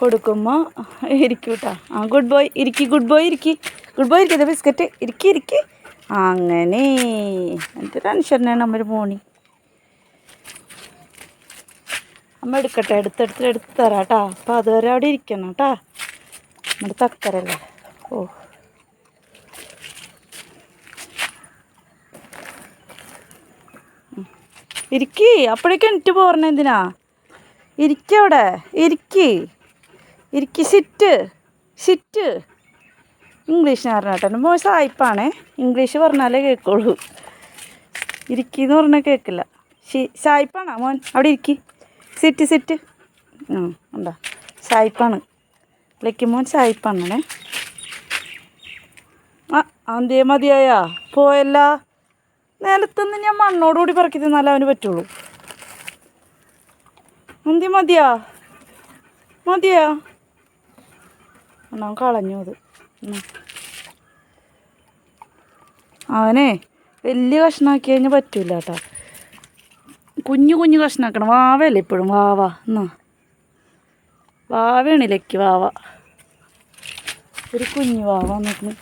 കൊടുക്കുമ്പോൾ ഇരിക്കൂട്ടാ. ആ ഗുഡ് ബോയ് ഇരിക്കി ഗുഡ് ബോയ് ഇരിക്കി. ഗുഡ് ബോയ് ഇരിക്കുന്നത് ബിസ്ക്കറ്റ് ഇരിക്കി ഇരിക്കി. അങ്ങനെ. എന്ത് ടെൻഷനാണ് അമ്മ ഒരു മോണി അമ്മ എടുക്കട്ടെ എടുത്തെടുത്ത് എടുത്ത് തരാം കേട്ടോ അപ്പം അതുവരെ അവിടെ ഇരിക്കണം കേട്ടോ. നമ്മുടെ തക്കരല്ലേ. ഓ. ഇരിക്കി അപ്പോഴേക്കും എനിക്ക് പോരണ എന്തിനാ? ഇരിക്ക അവിടെ ഇരിക്കി. ഇരിക്കി സിറ്റ് സിറ്റ് ഇംഗ്ലീഷ് പറഞ്ഞാട്ടെ. മോ സായിപ്പാണേ. ഇംഗ്ലീഷ് പറഞ്ഞാലേ കേൾക്കുള്ളൂ. ഇരിക്കിന്ന് പറഞ്ഞാൽ കേൾക്കില്ല. ഷി സായിപ്പാണോ മോൻ? അവിടെ ഇരിക്കി. സിറ്റ് സിറ്റ് ആ ഉണ്ടോ? സായിപ്പാണ്. ലക്കി മോൻ സായിപ്പാണേ. ആ അന്തേ മതിയായാ? പോയല്ല. നിലത്തുനിന്ന് ഞാൻ മണ്ണോടുകൂടി പറക്കി തിന്നാലേ അവന് പറ്റുള്ളൂ. എന്തി മതിയാ? മതിയാ? എന്നാ കളഞ്ഞു അത്. അവനെ വലിയ കഷ്ണാക്കി കഴിഞ്ഞാൽ പറ്റൂല കേട്ടോ. കുഞ്ഞു കുഞ്ഞു കഷ്ണാക്കണം. വാവയല്ലേ ഇപ്പോഴും? വാവ. എന്നാ വാവയാണ് ഇലക്ക് വാവ. ഒരു കുഞ്ഞു വാവ നോക്കുന്നു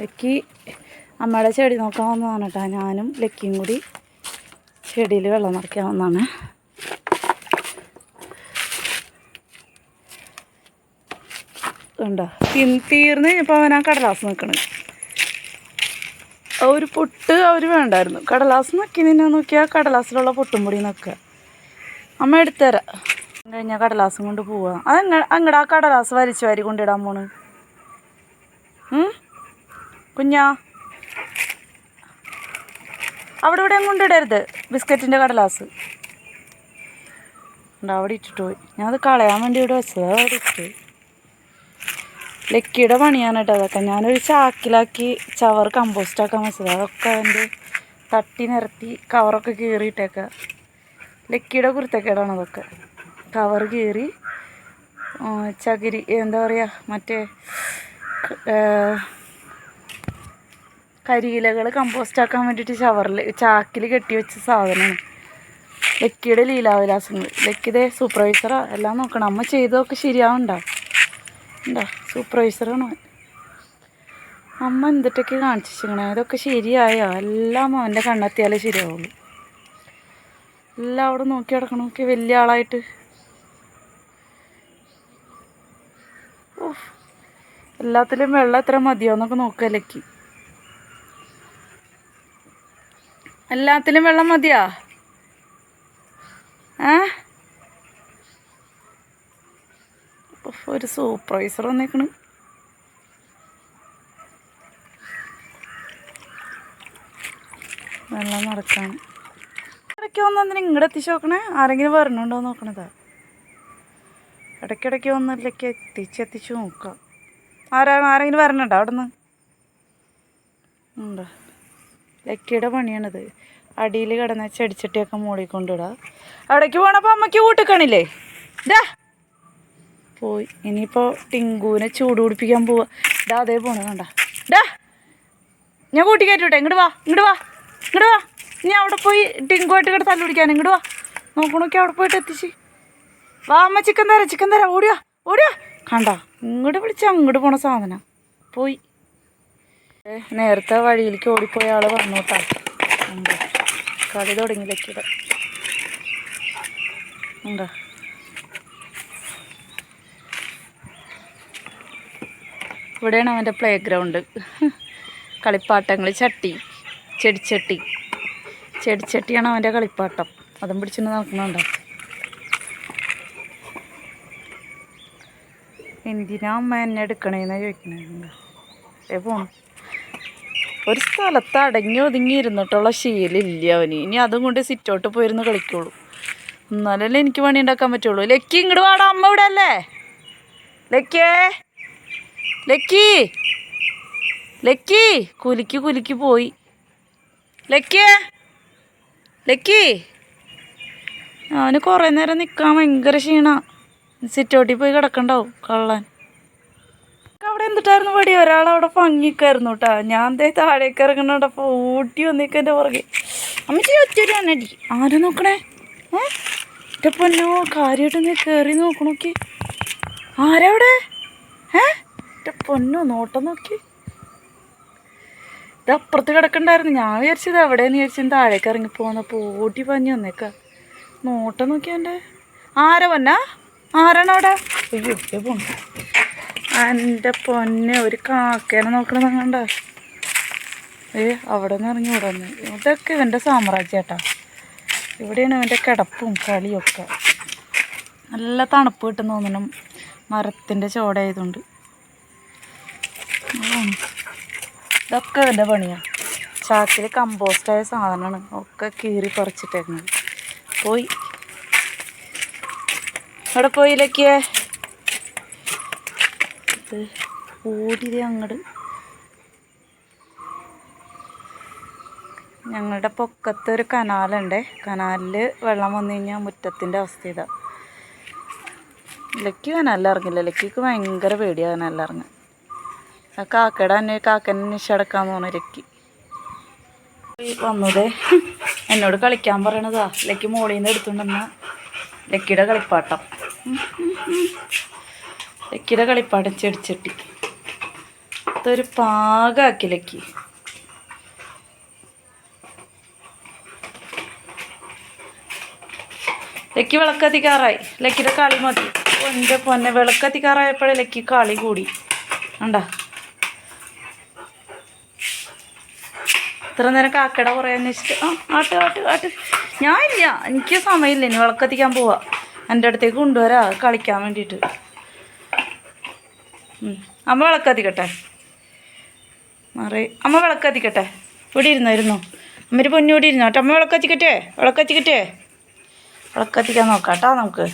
ലക്കി അമ്മയുടെ ചെടി നോക്കാൻ വന്നതാണ് കേട്ടോ ഞാനും ലക്കിയും കൂടി. ചെടിയിൽ വെള്ളം നിറയ്ക്കാൻ ഉണ്ടോ ഉണ്ടോ തീർന്ന് കഴിഞ്ഞപ്പോൾ അവൻ ആ കടലാസ് നിൽക്കണത് ഒരു പൊട്ട് അവർ വേണ്ടായിരുന്നു. കടലാസ് നോക്കി നിന്നെ നോക്കിയാൽ കടലാസിലുള്ള പൊട്ടും പൊടി നിൽക്കുക അമ്മ എടുത്തുതരാം കഴിഞ്ഞാൽ കടലാസും കൊണ്ട് പോവാ. അത് അങ്ങടെ ആ കടലാസ് വലിച്ചു വാരി കൊണ്ടിടാൻ പോണ്? കുഞ്ഞാ? അവിടെ ഇവിടെ കൊണ്ടിടരുത്. ബിസ്ക്കറ്റിന്റെ കടലാസ്. ഉണ്ട് അവിടെ ഇട്ടിട്ട് പോയി. ഞാൻ അത് കളയാൻ വേണ്ടി ഇവിടെ വെച്ചത് അവിടെ ഇട്ടു ലക്കിയുടെ പണിയാണ് കേട്ടോ അതൊക്കെ. ഞാനൊരു ചാക്കിലാക്കി ചവർ കമ്പോസ്റ്റ് ആക്കാൻ വെച്ചത്. അതൊക്കെ അതിന്റെ തട്ടി നിരത്തി കവറൊക്കെ കീറിയിട്ടേക്ക. ലക്കിയുടെ കുരുത്തക്കേടാണ് അതൊക്കെ. കവർ കീറി ചകിരി എന്താ പറയുക മറ്റേ കരിയിലകൾ കമ്പോസ്റ്റ് ആക്കാൻ വേണ്ടിയിട്ട് ഷവറിൽ ചാക്കിൽ കെട്ടി വെച്ച സാധനമാണ് ലക്കിയുടെ ലീലാവിലാസങ്ങൾ ലക്കിയുടെ സൂപ്പർവൈസറാ എല്ലാം നോക്കണം. അമ്മ ചെയ്തതൊക്കെ ശരിയാവണ്ട? എന്താ? സൂപ്പർവൈസറാണ് അമ്മ എന്തിട്ടൊക്കെ കാണിച്ചിരിക്കണേ? അതൊക്കെ ശരിയായോ? എല്ലാം അവന്റെ കണ്ണെത്തിയാലേ ശരിയാവുള്ളൂ. എല്ലാം അവിടെ നോക്കി കിടക്കണം നോക്കി വലിയ ആളായിട്ട്. എല്ലാത്തിലും വെള്ളം എത്ര മതിയോ എന്നൊക്കെ നോക്കുക ലക്കി. എല്ലാത്തിലും വെള്ളം മതിയാ? ഒരു സൂപ്പർവൈസർ വന്നേക്കണ്. വെള്ളം നടക്കാണ് ഇടയ്ക്ക് വന്ന് എന്തിനാ ഇങ്ങോട്ട് എത്തിച്ച് നോക്കണേ? ആരെങ്കിലും വരണുണ്ടോ നോക്കണതാ? ഇടയ്ക്കിടയ്ക്ക് വന്നിലേക്ക് എത്തിച്ചെത്തിച്ച് നോക്കാം. ആരാ ആരെങ്കിലും വരണുണ്ടോ അവിടെ നിന്ന് ഉണ്ടോ? ലക്കിയുടെ പണിയാണിത്. അടിയിൽ കിടന്ന ചെടിച്ചട്ടിയൊക്കെ മൂളി കൊണ്ടിടാം അവിടേക്ക് പോണപ്പോൾ അമ്മയ്ക്ക് കൂട്ടിക്കണില്ലേ? ഇതാ പോയി. ഇനിയിപ്പോൾ ടിങ്കുവിനെ ചൂട് പിടിപ്പിക്കാൻ പോവാ. ഡാ അതേ പോണ കണ്ട. ഡാ ഞാൻ കൂട്ടി കയറ്റോട്ടെ ഇങ്ങോട്ട് വാ ഇങ്ങോട്ട് വാ ഇങ്ങോട്ട് വാ. ഇനി അവിടെ പോയി ടിങ്കുമായിട്ട് കിട തല്ലു പിടിക്കാൻ. ഇങ്ങോട്ട് വാ. നോക്കണോക്കി അവിടെ പോയിട്ട് എത്തിച്ച്. വാ അമ്മ ചിക്കൻ തരാം ചിക്കൻ തരാം. ഓടിയോ ഓടിയോ. കണ്ട ഇങ്ങോട്ട് വിളിച്ച അങ്ങോട്ട് പോണ സാധനം. പോയി. നേരത്തെ വഴിയിലേക്ക് ഓടിപ്പോയ ആൾ വന്നു കേട്ടോ കളി തുടങ്ങി ലക്കിയുടെ ഉണ്ടോ? ഇവിടെയാണ് അവന്റെ പ്ലേ ഗ്രൗണ്ട് കളിപ്പാട്ടങ്ങൾ ചട്ടി ചെടിച്ചട്ടി. ചെടിച്ചട്ടിയാണ് അവന്റെ കളിപ്പാട്ടം. അതും പിടിച്ചിട്ട് നടക്കുന്നുണ്ടോ? എന്തിനാ അമ്മ എന്നെ എടുക്കണേന്നാ ചോദിക്കണേ? പോണു? ഒരു സ്ഥലത്ത് അടങ്ങി ഒതുങ്ങി ഇരുന്നിട്ടുള്ള ശീലമില്ല അവന്. ഇനി അതും കൊണ്ട് സിറ്റൗട്ട് പോയിരുന്ന് കളിക്കുള്ളൂ. എന്നാലല്ലേ എനിക്ക് പണി ഉണ്ടാക്കാൻ പറ്റുള്ളൂ. ലക്കി ഇങ്ങോട്ട് വാടാ അമ്മ ഇവിടെ അല്ലേ? ലക്കേ ലക്കി? ലക്കി? കുലുക്കി കുലുക്കി പോയി. ലക്കിയേ? ലക്കി? അവന് കുറേ നേരം നിൽക്കാൻ ഭയങ്കര ക്ഷീണ. സിറ്റൗട്ടിൽ പോയി കിടക്കണ്ടാവും കള്ളൻ. അവിടെ എന്തിട്ടായിരുന്നു പടി? ഒരാളവിടെ ഭംഗിക്കായിരുന്നു കേട്ടോ ഞാൻ ദേ താഴേക്ക് ഇറങ്ങണോടപ്പോൾ ഊട്ടി വന്നേക്ക് പുറകെ. അമ്മച്ചി ഒറ്റൊരു അടി ആരും നോക്കണേ? ഏ? പൊന്നോ കാര്യമായിട്ട് നീ കയറി നോക്കണോക്കി ആരവിടെ ഏ? എന്റെ പൊന്നോ നോട്ടം നോക്കി. ഇത് അപ്പുറത്ത് കിടക്കണ്ടായിരുന്നു. ഞാൻ വിചാരിച്ചത് എവിടെയെന്ന് വിചാരിച്ചു താഴേക്ക് ഇറങ്ങി പോകുന്നപ്പോൾ ഊട്ടി പഞ്ഞു വന്നേക്ക. നോട്ടം നോക്കിയാന്റെ ആരാ പൊന്നാ? ആരാണ് അവിടെ? അയ്യോ പോണു എന്റെ പൊന്നെ ഒരു കാക്കേനെ നോക്കണത് കണ്ട ഏ അവിടെ നിന്ന് ഇറങ്ങി ഇവിടെ ഇതൊക്കെ ഇവന്റെ സാമ്രാജ്യം ഏട്ടാ ഇവിടെയാണ് ഇവന്റെ കിടപ്പും കളിയൊക്കെ നല്ല തണുപ്പ് കിട്ടുന്ന തോന്നണം മരത്തിന്റെ ചോടായതുകൊണ്ട്. ഇതൊക്കെ ഇവന്റെ പണിയാണ് ചാക്കിൽ കമ്പോസ്റ്റായ സാധനമാണ്. ഒക്കെ കീറി പറിച്ചിട്ടേക്കുന്നത് പോയി. അവിടെ പോയില്ലക്കിയേ ഓടിയത് അങ്ങട്. ഞങ്ങളുടെ പൊക്കത്ത് ഒരു കനാലുണ്ടേ. കനാലിൽ വെള്ളം വന്നു കഴിഞ്ഞാൽ മുറ്റത്തിന്റെ അവസ്ഥ ഇതാ. ലക്കി കനാലിൽ ഇറങ്ങില്ല. ലക്കിക്ക് ഭയങ്കര പേടിയാണ് കനാലിൽ ഇറങ്ങാൻ. ആ കാക്കയുടെ തന്നെ കാക്കനെ നിശടക്കാന്ന് തോന്നുന്നു ലക്കി വന്നത് എന്നോട് കളിക്കാൻ പറയണതാ. ലക്കി മോളിൽ നിന്ന് എടുത്തുകൊണ്ടെന്ന ലക്കിയുടെ കളിപ്പാട്ടം. ലക്കിയുടെ കളിപ്പാടം ചെടിച്ചട്ടി ഇതൊരു പാകാക്കി ലക്കി. ലക്കി വിളക്കത്തിക്കാറായി ലക്കിയുടെ കളി മതി. എന്റെ പൊന്നെ വിളക്കത്തിക്കാറായപ്പോഴേ ലക്കി കളി കൂടി. ഉണ്ട ഇത്ര നേരം കാക്കട കുറേ അന്വേഷിച്ചിട്ട് ആ ആട്ട് ആട്ട് ആട്ട്. ഞാൻ ഇല്ല എനിക്ക് സമയമില്ല. ഇനി വിളക്കത്തിക്കാൻ പോവാ. എന്റെ അടുത്തേക്ക് കൊണ്ടുവരാ. കളിക്കാൻ വേണ്ടിയിട്ട്. അമ്മ വിളക്കത്തിക്കട്ടെ മാറി. അമ്മ വിളക്കത്തിക്കട്ടെ ഇവിടെ ഇരുന്നോ ഇരുന്നോ. അമ്മര് പൊന്നു ഇവിടെ ഇരുന്നോ. അമ്മ വിളക്കത്തിക്കട്ടെ വിളക്കത്തിക്കട്ടെ വിളക്കത്തിക്കാൻ നോക്കാം കേട്ടോ നമുക്ക്.